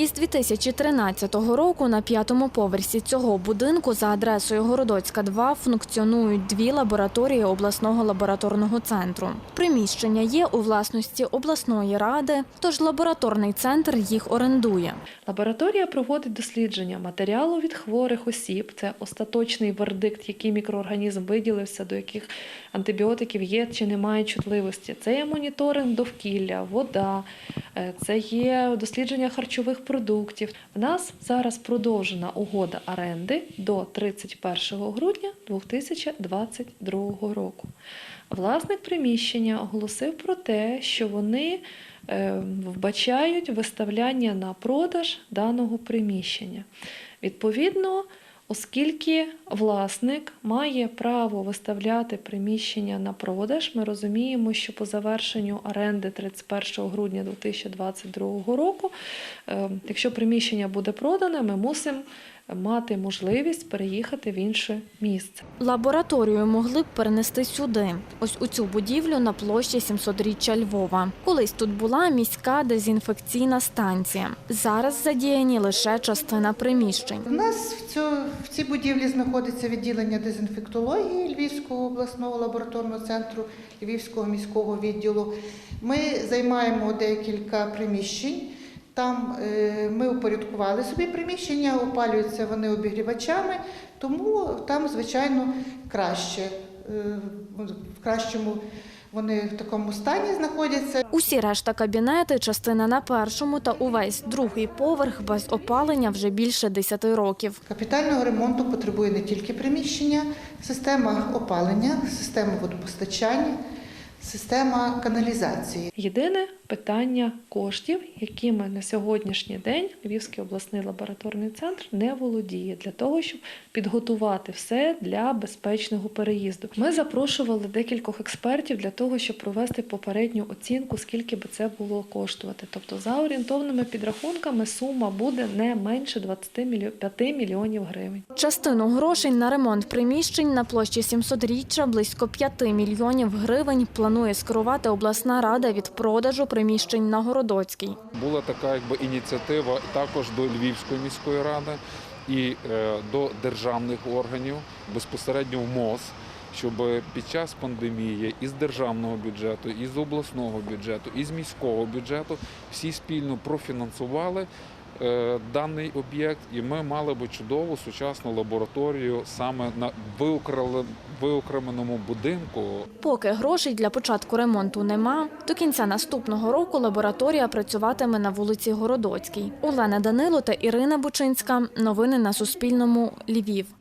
Із 2013 року на п'ятому поверсі цього будинку за адресою Городоцька 2 функціонують дві лабораторії обласного лабораторного центру. Приміщення є у власності обласної ради, тож лабораторний центр їх орендує. Лабораторія проводить дослідження матеріалу від хворих осіб. Це остаточний вердикт, який мікроорганізм виділився, до яких антибіотиків є чи немає чутливості. Це є моніторинг довкілля, вода, це є дослідження харчових продуктів. В нас зараз продовжена угода оренди до 31 грудня 2022 року. Власник приміщення оголосив про те, що вони е, вбачають виставляння на продаж даного приміщення. Відповідно, оскільки власник має право виставляти приміщення на продаж, ми розуміємо, що по завершенню оренди 31 грудня 2022 року, е, якщо приміщення буде продане, ми мусимо мати можливість переїхати в інше місце. Лабораторію могли б перенести сюди, ось у цю будівлю на площі 700-річчя Львова. Колись тут була міська дезінфекційна станція. Зараз задіяні лише частина приміщень. У нас в, цю, в цій будівлі знаходиться відділення дезінфектології Львівського обласного лабораторного центру Львівського міського відділу. Ми займаємо декілька приміщень. Там е, ми упорядкували собі приміщення, опалюються вони обігрівачами, тому там, звичайно, краще. Е, в кращому вони в такому стані знаходяться. Усі решта кабінети, частина на першому та увесь другий поверх без опалення вже більше 10 років. Капітального ремонту потребує не тільки приміщення, система опалення, система водопостачання, система каналізації. Єдине питання коштів, якими на сьогоднішній день Львівський обласний лабораторний центр не володіє для того, щоб підготувати все для безпечного переїзду. Ми запрошували декількох експертів для того, щоб провести попередню оцінку, скільки би це було коштувати. Тобто, за орієнтовними підрахунками, сума буде не менше 25 мільйонів гривень. Частину грошей на ремонт приміщень на площі 700-річчя близько 5 мільйонів гривень планує скерувати обласна рада від продажу приміщень на Городоцькій. Була така якби ініціатива також до Львівської міської ради і е, до державних органів, безпосередньо в МОЗ, щоб під час пандемії із державного бюджету, із обласного бюджету, із міського бюджету всі спільно профінансували. Е, Даний об'єкт, і ми мали би чудову сучасну лабораторію саме на виокремленому будинку Поки грошей для початку ремонту нема, до кінця наступного року лабораторія працюватиме на вулиці Городоцькій. Олена Данило та Ірина Бучинська. Новини на Суспільному. Львів.